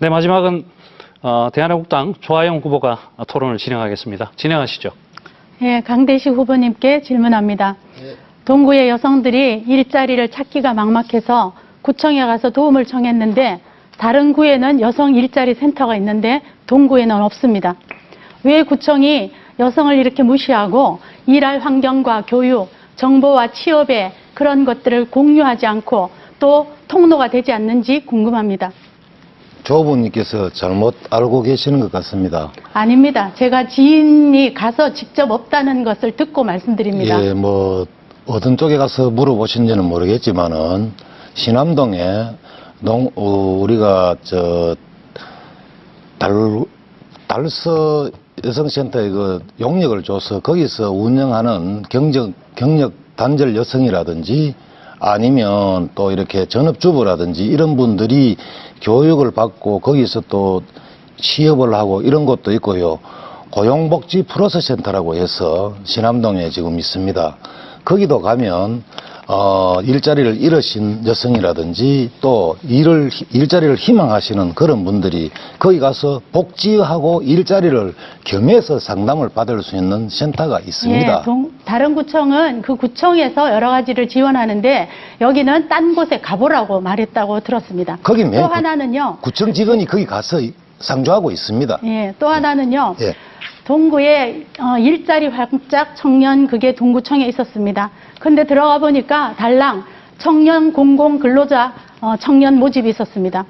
네, 마지막은 어, 대한민국당 조하영 후보가 토론을 진행하겠습니다. 진행하시죠. 예, 강대식 후보님께 질문합니다. 동구의 여성들이 일자리를 찾기가 막막해서 구청에 가서 도움을 청했는데 다른 구에는 여성 일자리 센터가 있는데 동구에는 없습니다. 왜 구청이 여성을 이렇게 무시하고 일할 환경과 교육, 정보와 취업의 그런 것들을 공유하지 않고 또 통로가 되지 않는지 궁금합니다. 조 후보님께서 잘못 알고 계시는 것 같습니다. 아닙니다. 제가 지인이 가서 직접 없다는 것을 듣고 말씀드립니다. 예, 뭐 어떤 쪽에 가서 물어보신지는 모르겠지만은 신암동에 농 어, 우리가 저 달, 달서 여성센터에 그 용역을 줘서 거기서 운영하는 경적, 경력 단절 여성이라든지 아니면 또 이렇게 전업주부라든지 이런 분들이 교육을 받고 거기서 또 취업을 하고 이런 것도 있고요. 고용복지 플러스 센터라고 해서 신암동에 지금 있습니다. 거기도 가면 어, 일자리를 잃으신 여성이라든지 또 일을 일자리를 희망하시는 그런 분들이 거기 가서 복지하고 일자리를 겸해서 상담을 받을 수 있는 센터가 있습니다. 예, 동- 다른 구청은 그 구청에서 여러 가지를 지원하는데 여기는 딴 곳에 가보라고 말했다고 들었습니다. 거기 또 하나는요. 구청 직원이 거기 가서 상주하고 있습니다. 예, 또 하나는요. 예. 동구에 어, 일자리 활짝 청년 그게 동구청에 있었습니다. 근데 들어가 보니까 달랑 청년 공공 근로자 어, 청년 모집이 있었습니다.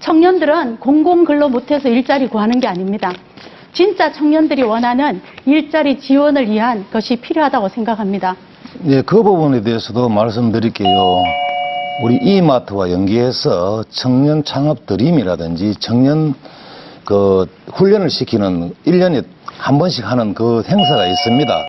청년들은 공공 근로 못해서 일자리 구하는 게 아닙니다. 진짜 청년들이 원하는 일자리 지원을 위한 것이 필요하다고 생각합니다. 네, 그 부분에 대해서도 말씀드릴게요. 우리 이마트와 연계해서 청년 창업 드림이라든지 청년 그 훈련을 시키는 일년에 한 번씩 하는 그 행사가 있습니다.